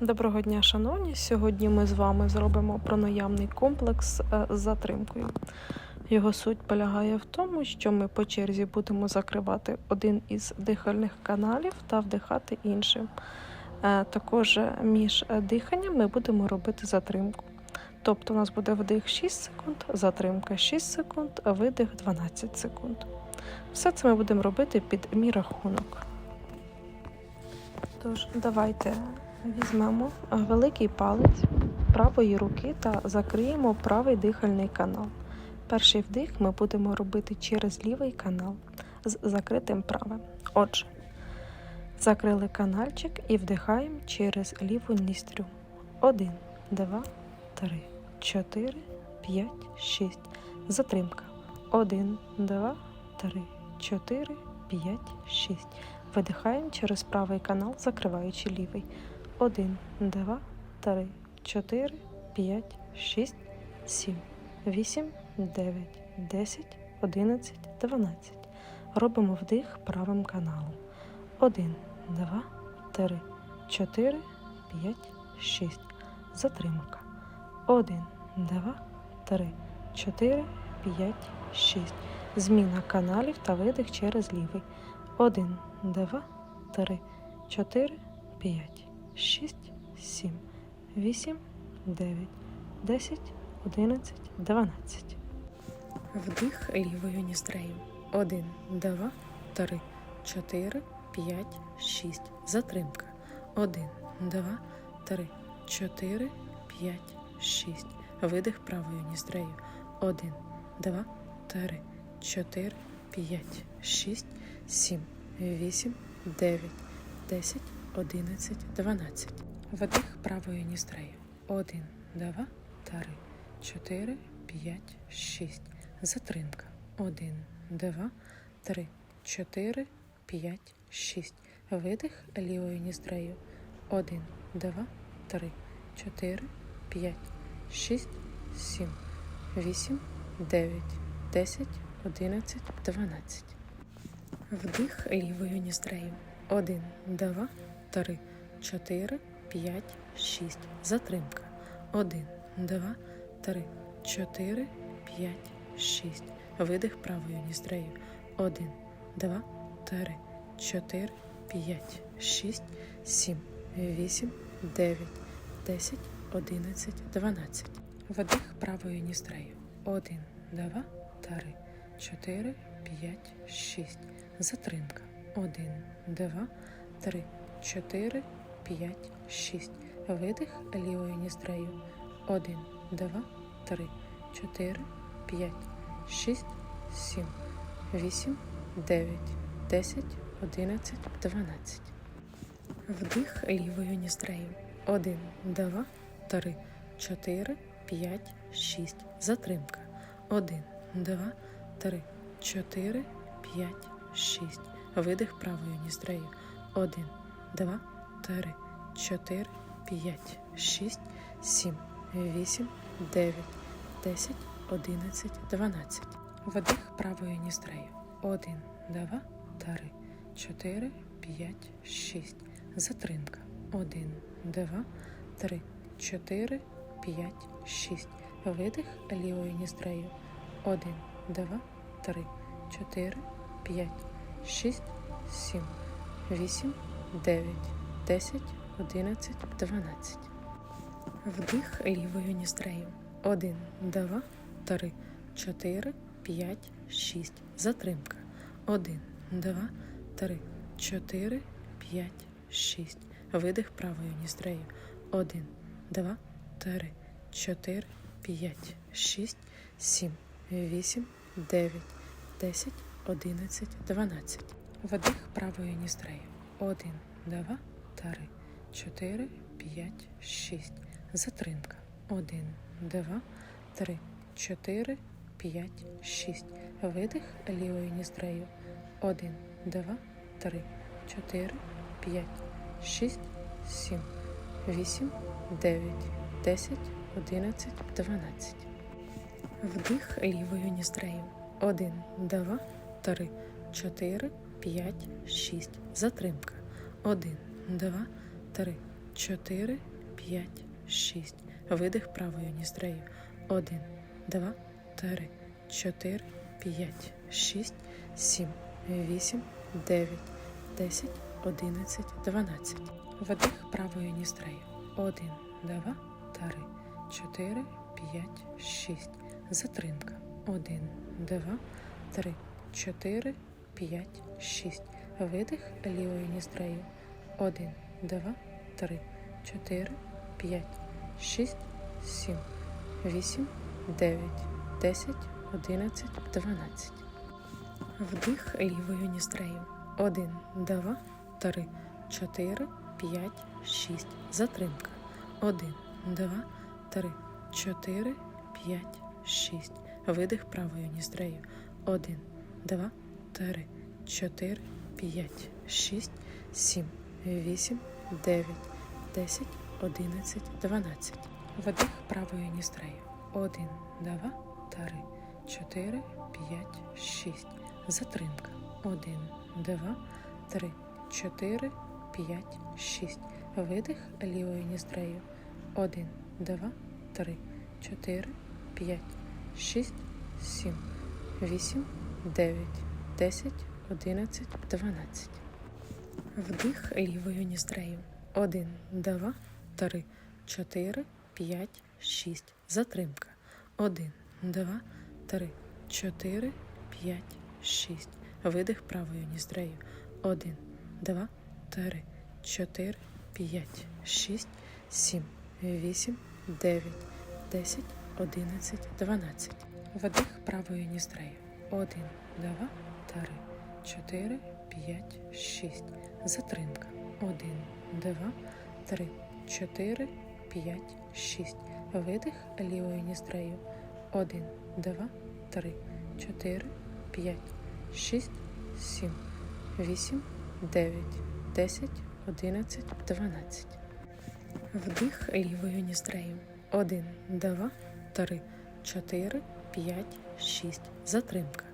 Доброго дня, шановні! Сьогодні ми з вами зробимо пронаявний комплекс е, з затримкою. Його суть полягає в тому, що ми по черзі будемо закривати один із дихальних каналів та вдихати іншим. Е, Також між е, диханням ми будемо робити затримку. Тобто у нас буде вдих 6 секунд, затримка 6 секунд, видих 12 секунд. Все це ми будемо робити під мій рахунок. Тож, давайте візьмемо великий палець правої руки та закриємо правий дихальний канал. Перший вдих ми будемо робити через лівий канал з закритим правим. Отже, закрили канальчик і вдихаємо через ліву ністрю. Один, два, три, чотири, п'ять, шість. Затримка. Один, два, три, чотири, п'ять, шість. Видихаємо через правий канал, закриваючи лівий. Один, два, три, чотири, п'ять, шість, сім, вісім, дев'ять, десять, одинадцять, дванадцять. Робимо вдих правим каналом. Один, два, три, чотири, п'ять, шість. Затримка. Один, два, три, чотири, п'ять, шість. Зміна каналів та видих через лівий. Один, два, три, чотири, п'ять, шість, сім, вісім, дев'ять, десять, одинадцять, дванадцять. Вдих лівою ністрею. Один, два, три, чотири, п'ять, шість. Затримка. Один, два, три, чотири, п'ять, шість. Видих правою ністрею. Один, два, три, чотири, п'ять, шість, сім, вісім, дев'ять, десять, одинадцять, дванадцять. Вдих правою ністрею. Один, два, три, чотири, п'ять, шість. Затримка. Один, два, три, чотири, п'ять, шість. Видих лівою ністрею. Один, два, три, чотири, п'ять, шість, сім, вісім, дев'ять, десять, одинадцять, дванадцять. Вдих лівою ністрею. Один, два, три, чотири, п'ять, шість. Затримка. Один, два, три, чотири, п'ять, шість. Видих правою ністрею. Один, два, три, чотири, п'ять, шість, сім, вісім, дев'ять, десять, одинадцять, дванадцять. Вдих правою ністрею. Один, два, три, чотири, п'ять, шість. Затримка. Один, два, три, чотири, п'ять, шість. Видих лівою ністрею. Один, два, три, чотири, п'ять, шість, сім, вісім, дев'ять, десять, одинадцять, дванадцять. Вдих лівою ністрею. Один, два, три, чотири, п'ять, шість. Затримка. Один, два, три, чотири, п'ять, шість. Видих правою ністрею. Один, два, три, чотири, п'ять, шість, сім, вісім, дев'ять, десять, одинадцять, дванадцять. Вдих правою ністрею. Один, два, три, чотири, п'ять, шість. Затримка. Один, два, три, чотири, п'ять, шість. Видих лівою ністрею. Один, два, три, чотири, п'ять, шість, сім, вісім, дев'ять, десять, одинадцять, дванадцять. Вдих лівою ністрею. Один, два, три, чотири, п'ять, шість. Затримка. Один, два, три, чотири, п'ять, шість. Видих правою ністрею. Один, два, три, чотири, п'ять, шість, сім, вісім, дев'ять, десять, одинадцять, дванадцять. Вдих правою ністрею. Один, два, три, чотири, п'ять, шість. Затримка. Один, два, три, чотири, п'ять, шість. Видих лівою ністрею. Один, два, три, чотири, п'ять, шість, сім, вісім, дев'ять, десять, одинадцять, дванадцять. Вдих лівою ністрею. Один, два, три, чотири, п'ять, шість. Затримка. Один, два, три, чотири, п'ять, шість. Видих правою ністрею. Один, два, три, чотири, п'ять, шість, сім, вісім, дев'ять, десять, одинадцять, дванадцять. Видих правою ністрею. Один, два, три, чотири, п'ять, шість. Затримка. Один, два, три, чотири, п'ять, шість. Видих лівою ністрею. Один, два, три, чотири, п'ять, шість, сім, вісім, дев'ять, десять, одинадцять, дванадцять. Вдих лівою ністрею. Один, два, три, чотири, п'ять, шість. Затримка. Один, два, три, чотири, п'ять, шість. Видих правою ністрею. Один, два, три, чотири, п'ять, шість, сім, вісім, дев'ять, десять, одинадцять, дванадцять. Видих правою ністрею. Один, два, три, чотири, п'ять, шість. Затримка. Один, два, три, чотири, п'ять, шість. Видих лівою ністрею. Один, два, три, чотири, п'ять, шість, сім, вісім, дев'ять, десять, одинадцять, дванадцять. Вдих лівою ністрею. Один, два, три, чотири, п'ять, шість. Затримка. Один, два, три, чотири, п'ять, шість. Видих правою ністрею. Один, два, три, чотири, п'ять, шість, сім, вісім, дев'ять, десять, одинадцять, дванадцять. Вдих правою ністрею. Один, два, три, чотири, п'ять, шість. Затримка. Один, два, три, чотири, п'ять, шість. Видих лівою ністрею. Один, два, три, чотири, п'ять, шість, сім, вісім, дев'ять, десять, одинадцять, дванадцять. Вдих лівою ністрею. Один, два, три, чотири, п'ять, шість. Затримка.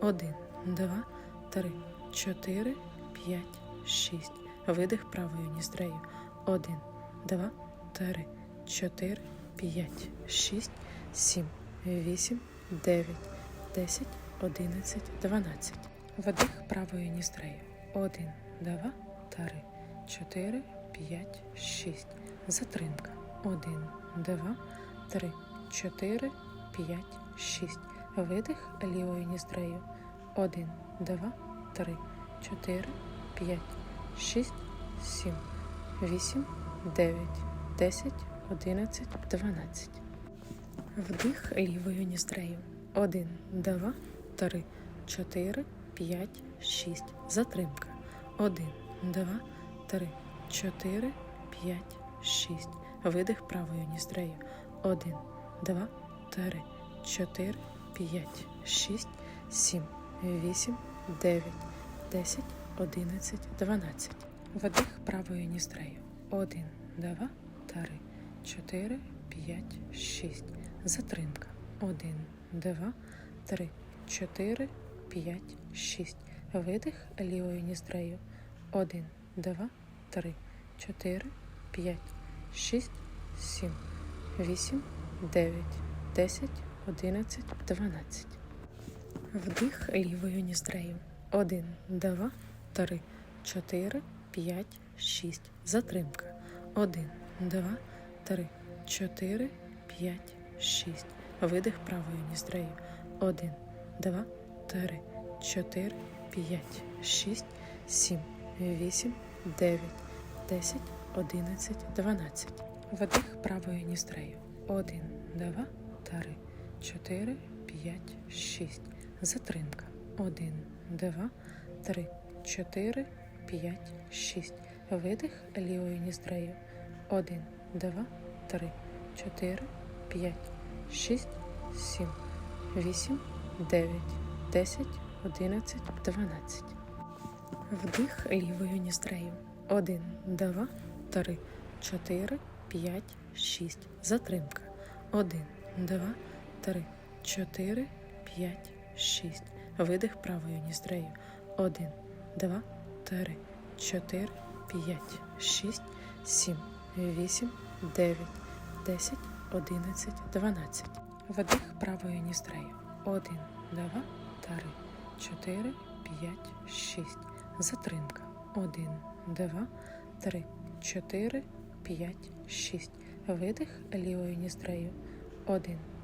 Один, два, три, чотири, п'ять, шість. Видих правою ністрею. Один, два, три, чотири, п'ять, шість, сім, вісім, дев'ять, десять, одинадцять, дванадцять. Вдих правою ністрею. Один, два, три, чотири, п'ять, шість. Затримка. Один, два, три, чотири, п'ять, шість. Видих лівою ністрею. Один, два, три, чотири, п'ять, шість, сім, вісім, дев'ять, десять, одинадцять, дванадцять. Вдих лівою ністрею. Один, два, три, чотири, п'ять, шість. Затримка. Один, два, три, чотири, п'ять, шість. Видих правою ністрею. Один, два, три, чотири, п'ять, шість, сім, вісім, дев'ять, десять, одинадцять, дванадцять. Вдих правою ністрею. Один, два, три, чотири, п'ять, шість. Затримка. Один, два, три, чотири, п'ять, шість. Видих лівою ністрею. Один, два, три, чотири, п'ять, шість, сім, вісім, дев'ять, десять, одинадцять, дванадцять. Вдих лівою ніздрею. Один, два, три, чотири, п'ять, шість. Затримка. Один, два, три, чотири, п'ять, шість. Видих правою ніздрею. Один, два, три, чотири, п'ять, шість, сім, вісім, дев'ять, десять, одинадцять, дванадцять. Вдих правою ніздрею. Один, два, три, чотири, п'ять, шість. Затримка. Один, два, три, чотири, п'ять, шість. Видих лівою ніздрею. Один, два, три, чотири, п'ять, шість, сім, вісім, дев'ять, десять, одинадцять, дванадцять. Вдих лівою ніздрею. Один, два, три, чотири, п'ять, шість. Затримка. Один, два, три, чотири, п'ять, шість. Видих правою ніздрею. Один, два, три, чотири, п'ять, шість, сім, вісім, дев'ять, десять, одинадцять, дванадцять. Вдих правою ністрею. Один, два, три, чотири, п'ять, шість. Затримка. Один, два, три, чотири, п'ять, шість. Видих лівою ністрею. Один,